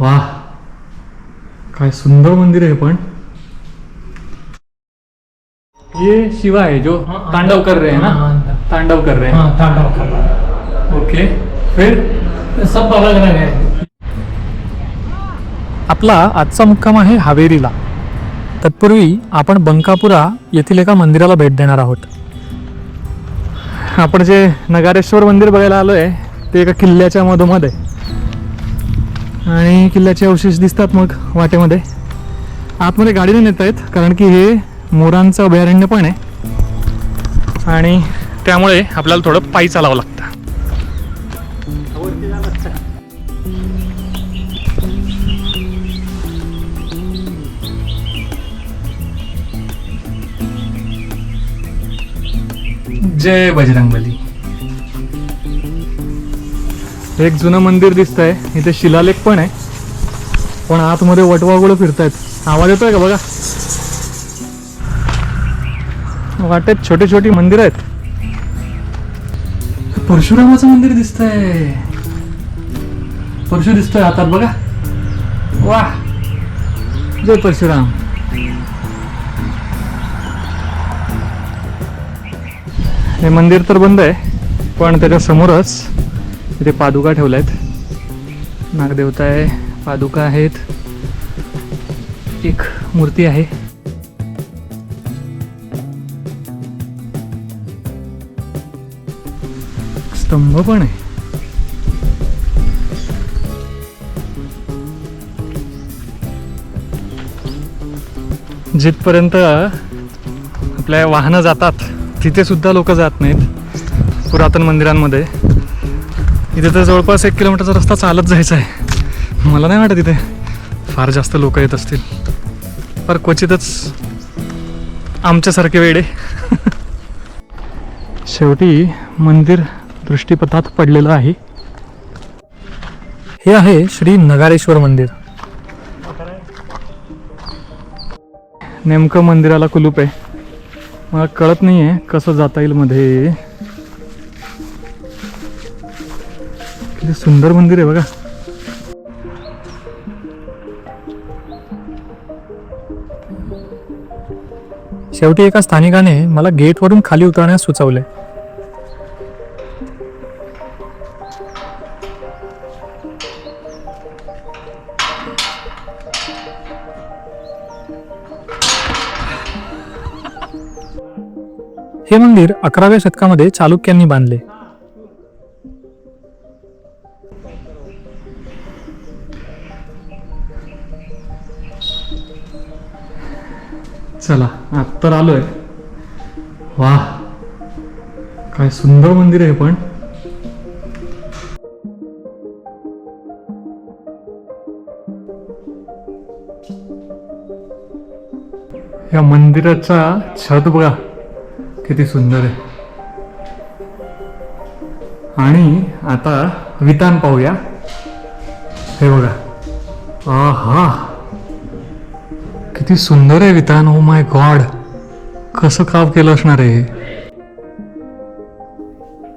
वा. काय सुंदर मंदिर आहे पण. ये शिवा है जो तांडव कर रहे हैं ना। तांडव कर रहे हैं हाँ. तांडव कर रहा है ओके. फिर? सब अलग अलग है आपला आजचा मुक्काम आहे हावेरीला. तत्पूर्वी आपण बंकापुरा येथील एका मंदिराला भेट देणार आहोत. आपण जे नगारेश्वर मंदिर बघायला आलोय ते एका किल्ल्याच्या मधोमध आहे. आणि किल्ल्याचे अवशेष दिसतात मग वाटेमध्ये. आतमध्ये गाडीने नेत आहेत कारण की हे मोरांचं अभयारण्य पण आहे. आणि त्यामुळे आपल्याला थोडं पायी चालावं लागतं. जय बजरंगबली. एक जुनं मंदिर दिसत आहे इथे शिलालेख पण आहे. पण आतमध्ये वटवागुळं फिरतायत. आवाज येतोय का बघा? वाटेत छोटे छोटी मंदिर आहेत. परशुरामाचं मंदिर दिसतंय. परशु दिसतोय हातात बघा. वा जय परशुराम. हे मंदिर तर बंद आहे पण त्याच्या समोरच इथे पादुका ठेवल्या आहेत नागदेवता आहे पादुका आहेत. एक मूर्ती आहे. स्तंभ पण आहे. जिथपर्यंत आपल्या वाहनं जातात तिथे सुद्धा लोक जात नाहीत. पुरातन मंदिरांमध्ये. इथे तर जवळपास एक किलोमीटरचा रस्ता चालत जायचा आहे. मला नाही वाटत इथे फार जास्त लोक येत असतील. पर क्वचितच आमच्यासारखे वेडे. शेवटी मंदिर दृष्टीपथात पडलेलं आहे. हे आहे श्री नगारेश्वर मंदिर. नेमकं मंदिराला कुलूप आहे. मला कळत नाही आहे कसं जाता येईल मध्ये. किती सुंदर मंदिर आहे बघा. शेवटी एका स्थानिकाने मला गेटवरून खाली उतरण्यास सुचवले हे मंदिर अकराव्या शतकामध्ये चालुक्यांनी बांधले. चला आत्तर आलोय. वा काय सुंदर मंदिर आहे पण. या मंदिराचा छत बघा किती सुंदर आहे. आणि आता वितान पाहूया. हे बघा. हा किती सुंदर आहे वितान ओ माय गॉड कसं काम केलं असणार आहे?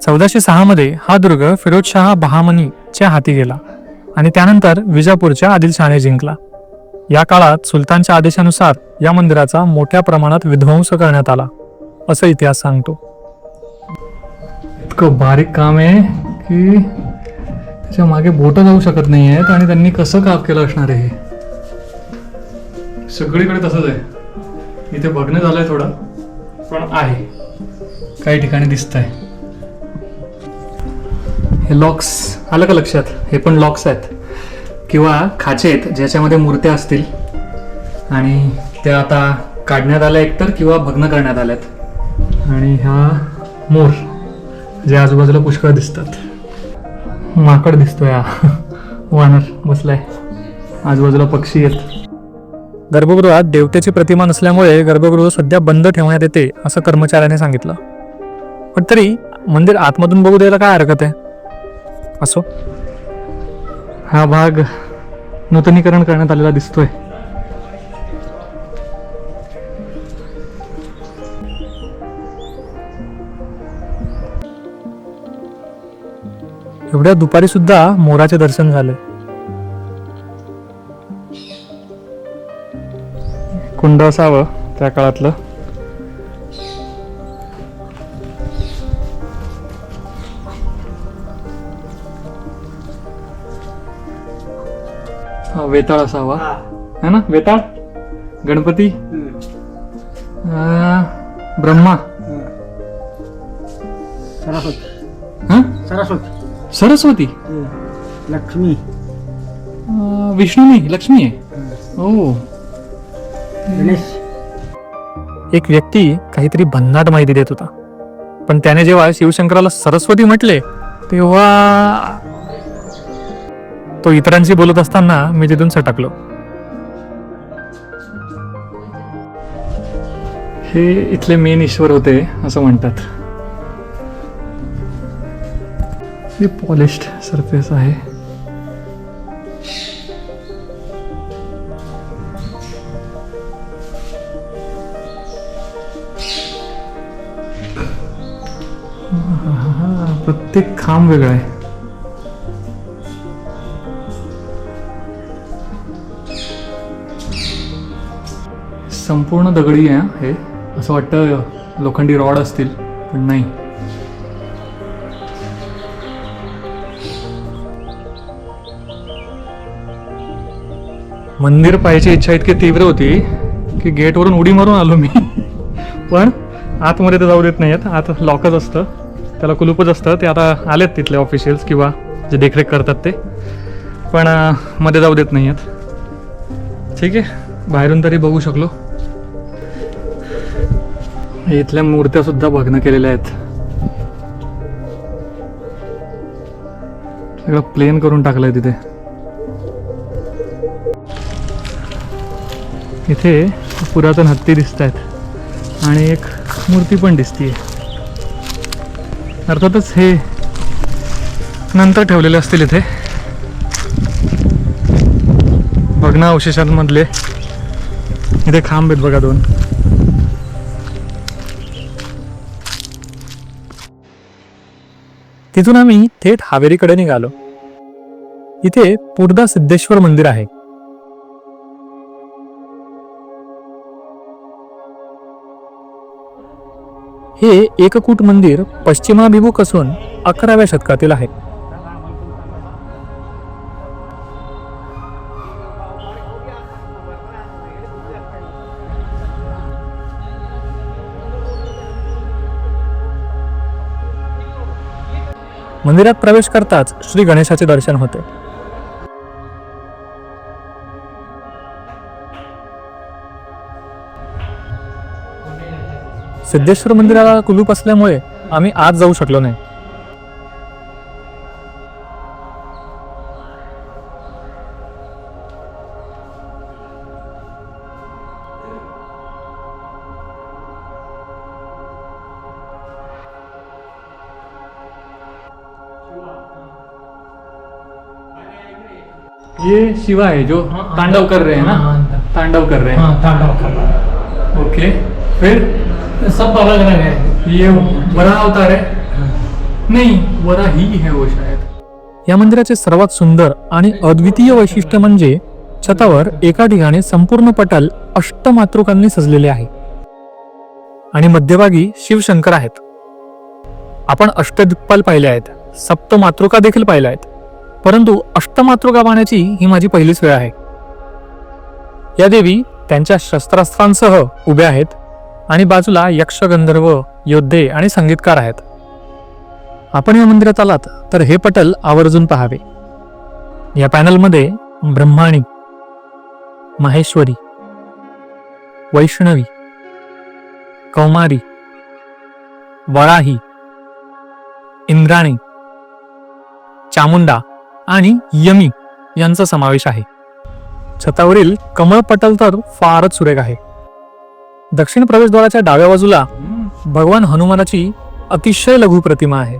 चौदाशे सहा मध्ये हा दुर्ग फिरोजशाह बहामनीच्या हाती गेला आणि त्यानंतर विजापूरच्या आदिलशहाने जिंकला या काळात सुलतानच्या आदेशानुसार या मंदिराचा मोठ्या प्रमाणात विध्वंस करण्यात आला असं इतिहास सांगतो इतकं बारीक काम आहे की त्याच्यामागे बोट जाऊ शकत नाही आहेत आणि त्यांनी कसं काम केलं असणार आहे हे? सगळीकडे तसंच आहे. इथे बघणं झालंय थोडं पण आहे. काही ठिकाणी दिसत आहे हे लॉक्स आलं का लक्षात? हे पण लॉक्स आहेत. किंवा खाचे आहेत ज्याच्यामध्ये मूर्त्या असतील. आणि त्या आता काढण्यात आल्या एकतर किंवा भग्न करण्यात आल्यात. आणि ह्या मोर जे आजूबाजूला पुष्कळ दिसतात. माकड दिसतोय हा. वानर बसलाय. आजूबाजूला पक्षी आहेत. गर्भगृहात देवतेची प्रतिमा नसल्यामुळे गर्भगृह सध्या बंद ठेवण्यात येते असं कर्मचाऱ्याने सांगितलं. पण तरी मंदिर आतमधून बघू द्यायला काय हरकत आहे? असो. हा भाग नूतनीकरण करण्यात आलेला दिसतोय. एवढ्या दुपारी सुद्धा मोराचे दर्शन झाले. कुंड असावं त्या काळातलं. हा वेताळ असावा. है. ना? वेताळ? गणपती? अं, ब्रह्मा? सरस्वती. हा? सरस्वती. सरस्वती? लक्ष्मी. अं, विष्णू नाही लक्ष्मी आहे? ओ. गणेश. एक व्यक्ती काहीतरी भन्नाट माहिती देत होता. पण त्याने जेव्हा शिवशंकराला सरस्वती म्हटले तेव्हा तो इतरांशी बोलत असताना मी तिथून सटकलो. हे इथले मेन ईश्वर होते असं म्हणतात. हे पॉलिश्ड सरफेस आहे. प्रत्येक खांब वेगळा आहे. संपूर्ण दगडी आहे हे असं वाटतं लोखंडी रॉड असतील पण नाही. मंदिर पाहायची इच्छा इतकी तीव्र होती की गेटवरून उडी मारून आलो मी. पण आतमध्ये तर जाऊ देत नाही आहेत आत लॉकच असतं. त्याला कुलूपच असतं. ते आता आलेत तिथले ऑफिशियल्स किंवा जे देखरेख करतात ते. पण मध्ये जाऊ देत नाही आहेत ठीक आहे. बाहेरून तरी बघू शकलो. इथल्या मूर्त्या सुद्धा भग्न केलेल्या आहेत. सगळं प्लेन करून टाकलंय तिथे. इथे पुरातन हत्ती दिसत आहेत आणि एक मूर्ती पण दिसतीये. अर्थातच हे नंतर ठेवलेले असतील इथे. भग्ना अवशेषांमधले. इथे खांब आहेत बघा दोन. तिथून आम्ही थेट हावेरीकडे निघालो. इथे पुरदा सिद्धेश्वर मंदिर आहे. हे एककूट मंदिर पश्चिमाभिमुख असून अकराव्या शतकातील आहे. मंदिरात प्रवेश करताच श्री गणेशाचे दर्शन होते. सिद्धेश्वर मंदिराला कुलूप असल्यामुळे आम्ही आज जाऊ शकलो नाही. ये शिवा है जो तांडव कर रहे हैं ना? तांडव कर रहे हाँ. तांडव कर रहा हैं. ओके फिर? सब अलग अलग है। ये वरा अवतार है। नहीं वरा ही है वो शायद। या मंदिराचे सर्वात सुंदर आणि अद्वितीय वैशिष्ट्य म्हणजे छतावर एका ठिकाणी संपूर्ण पटल अष्टमातृकांनी सजलेले आहे. आणि मध्यभागी शिवशंकर आहेत. आपण अष्टदिक्पाल पाहिले आहेत. सप्तमातृका देखील पाहिल्या आहेत. परंतु अष्टमातृका पाहण्याची ही माझी पहिलीच वेळ आहे. या देवी त्यांच्या शस्त्रास्त्रांसह उभ्या आहेत. आणि बाजूला यक्षगंधर्व योद्धे आणि संगीतकार आहेत. आपण या मंदिरात आलात तर हे पटल आवर्जून पहावे. या पॅनलमध्ये ब्रह्माणी माहेश्वरी वैष्णवी कौमारी वळाही इंद्राणी चामुंडा आणि यमी यांचा समावेश आहे. छतावरील कमळ पटल तर फारच सुरेख आहे. दक्षिण प्रवेशद्वाराच्या डाव्या बाजूला भगवान हनुमानाची अतिशय लघु प्रतिमा आहे.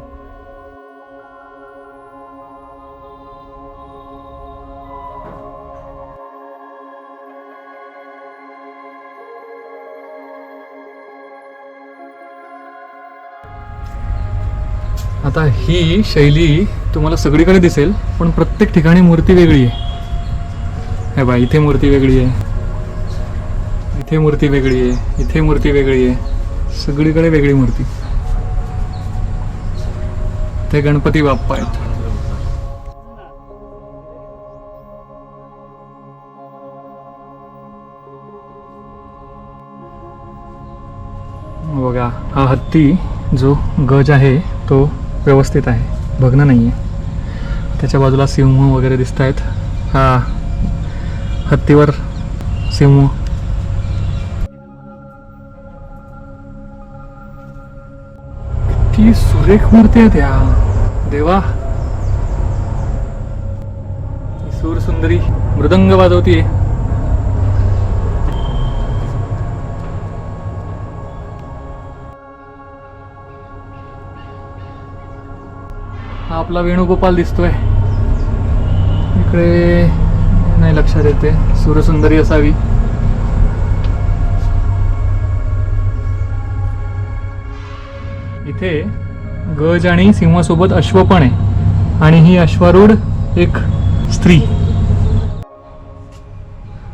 आता ही शैली तुम्हाला सगळीकडे दिसेल पण प्रत्येक ठिकाणी मूर्ती वेगळी आहे. हे बा इथे मूर्ती वेगळी आहे. इथे मूर्ती वेगळी आहे इथे मूर्ती वेगळी आहे सगळीकडे वेगळी मूर्ती. ते गणपती बाप्पा आहेत. बघा हा हत्ती जो गज आहे तो व्यवस्थित आहे. भग्न नाही आहे त्याच्या बाजूला सिंह वगैरे दिसत आहेत हा हत्तीवर सिंह ती सुरेख मूर्ती आहे त्या देवा. सूर सुंदरी मृदंग वाजवतीये. हा आपला वेणुगोपाल दिसतोय. इकडे नाही लक्षात येते. सूरसुंदरी असावी. इथे गज आणि सिंहासोबत अश्व पण आहे. आणि ही अश्वारूढ एक स्त्री.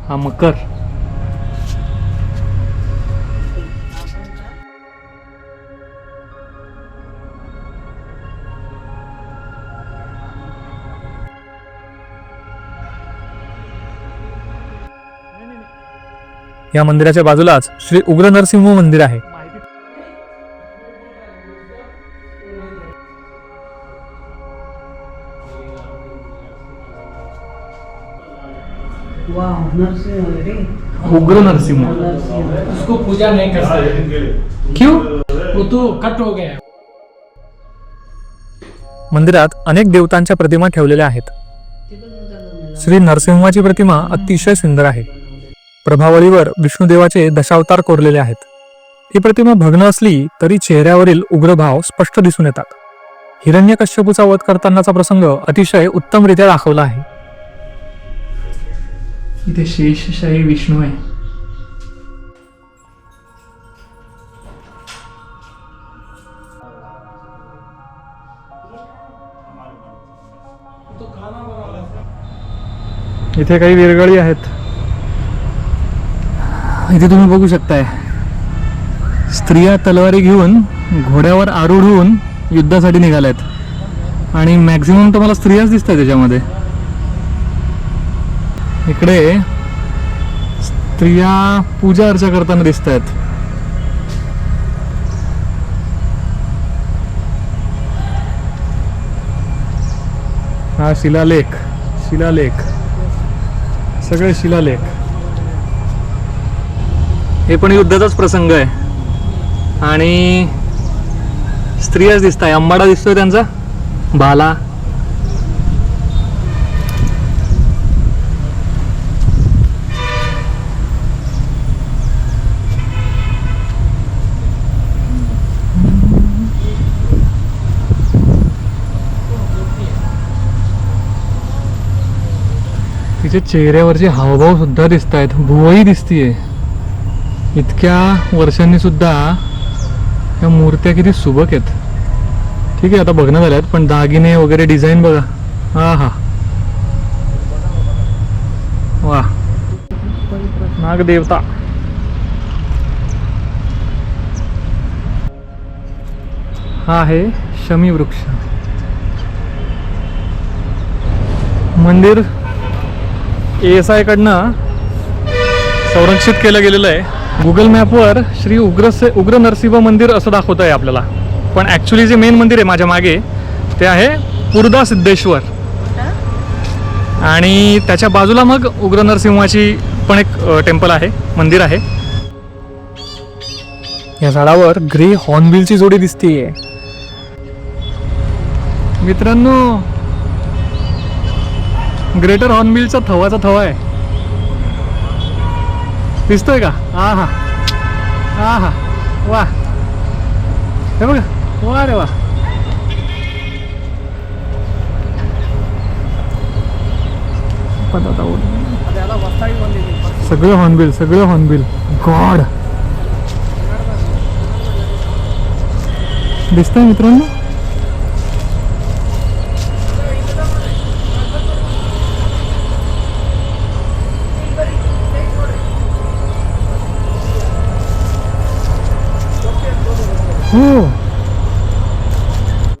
हा मकर. या मंदिराच्या बाजूलाच श्री उग्र नरसिंह मंदिर आहे. उग्र नरसिंह. उसको पूजा नहीं कर सकते। क्यों? वो तो कट हो गया। मंदिरात अनेक देवतांच्या प्रतिमा ठेवलेल्या आहेत. श्री नरसिंहाची प्रतिमा अतिशय सुंदर आहे. प्रभावळीवर विष्णुदेवाचे दशावतार कोरलेले आहेत. ही प्रतिमा भग्न असली तरी चेहऱ्यावरील उग्रभाव स्पष्ट दिसून येतात. हिरण्यकश्यपूचा वध करतानाचा प्रसंग अतिशय उत्तमरित्या दाखवला आहे. इथे शेषशाही विष्णू आहे. इथे काही विरगळी आहेत. इथे तुम्ही बघू शकताय. स्त्रिया तलवारी घेऊन घोड्यावर आरूढ होऊन युद्धासाठी निघाल्यात. आणि मॅक्झिमम तर मला स्त्रियाच दिसतात त्याच्यामध्ये. इकडे स्त्रिया पूजा अर्चा करताना दिसत आहेत हा शिलालेख शिलालेख. सगळे शिलालेख. हे पण युद्धाचाच प्रसंग आहे. आणि स्त्रियाच दिसत आहे अंबाडा दिसतोय त्यांचा? भाला तिचे चेहऱ्यावरचे हावभाव सुद्धा दिसत आहेत भुवई दिसतीये. इतक्या वर्षांनी सुद्धा या मूर्त्या किती सुबक आहेत. ठीक आहे आता बघणं आल्यात पण दागिने वगैरे डिझाईन बघा. हा हा वा नागदेवता. हा आहे शमी वृक्ष मंदिर एस आय कडनं संरक्षित केलं गेलेलं आहे. गुगल मॅपवर श्री उग्र उग्र नरसिंह मंदिर असं दाखवतं आहे आपल्याला. पण ॲक्च्युली जे मेन मंदिर आहे माझ्या मागे ते आहे पुरदा सिद्धेश्वर. आणि त्याच्या बाजूला मग उग्र नरसिंहाची पण एक टेम्पल आहे मंदिर आहे. या झाडावर ग्रे हॉर्नबिलची जोडी दिसतीये. मित्रांनो ग्रेटर हॉर्नबिलचा थवाचा थवा आहे. दिसतोय का? हा हा हा हा वा. हे बघा. वा रे वा. सगळे हॉर्नबिल सगळे हॉर्नबिल. गॉड. दिसतंय मित्रांनो? Ooh.